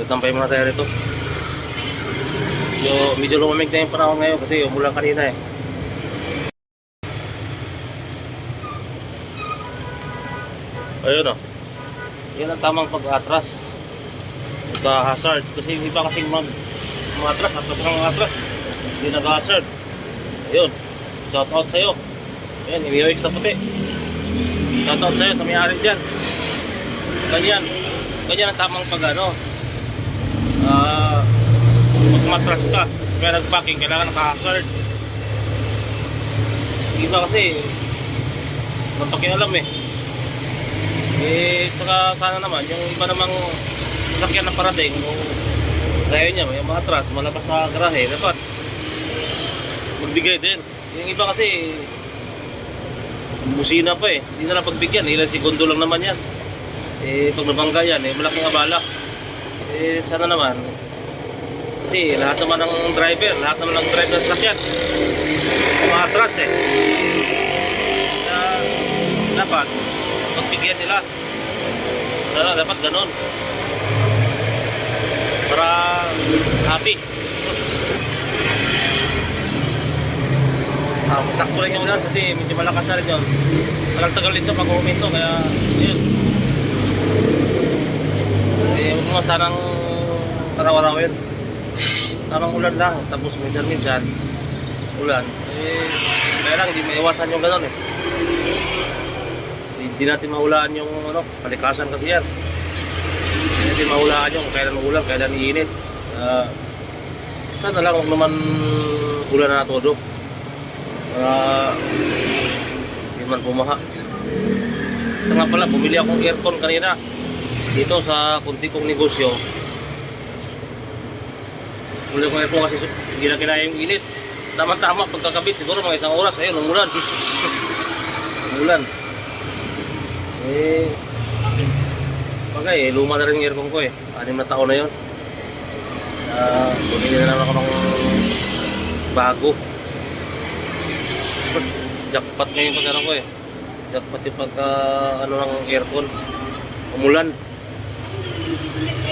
Magtampay muna tayo rito. Medyo, medyo lumamig na yung panahon ngayon kasi umulan kanina eh. Ayun oh. Yan ang tamang pag-atras. Pagka-hazard. Kasi iba kasing mag atras, atras ng atras. Hindi nag-hazard. Ayun. Shout out sa'yo. Ayan, imiyoik sa puti. Shout out sa'yo sa may-ari dyan. Ganyan. Ganyan ang tamang pag ano. Ah, pag matras ka, kaya nag-packing, kailangan naka-hazard. Iba kasi, alam eh. Eh, saka sana naman, yung iba namang sasakyan na parating, kung kaya niya, may matras, malabas sa garahe, dapat magbigay din. Yung iba kasi, busina pa eh. Hindi na lang pagbigyan, ilan segundo lang naman yan. Eh, pag nabangga yan, eh, malaking abala. Eh, sana naman, kasi lahat naman ng driver, lahat naman ng driver sa sakyan, umatras eh. Kaya, dapat, pagbigyan nila. Sana dapat ganun. Para happy. Ah, sakto rin yung ulan kasi medyo malakas na rin yun. Tagal-tagal dito pag huminto kaya yun. Eh, huwag mo sanang araw-arawin. Ulan lang, tapos minsan-minsan ulan. Eh, kaya lang, hindi maiwasan yung gano'n eh. Hindi natin maulaan yung ano, palikasan kasi yan. Hindi natin maulaan yung kailan ulan, kailan iinit. Uh, sana lang huwag naman ulan na todo. Para hindi man pumaha. Ito nga pala, bumili akong aircon kanina. Dito sa kunti kong negosyo. Bumili akong aircon kasi hindi na kinaya yung init. Tama-tama pagkakabit, siguro mga isang oras. Ayun, umulan. umulan. Eh, bagay, eh, luma na rin yung aircon ko eh. Anim na taon na yun. Uh, bumili na naman ako ng bago. Jackpot ngayon pag ano ko eh. Jackpot yung pagka ano ng aircon. Umulan. Thank you.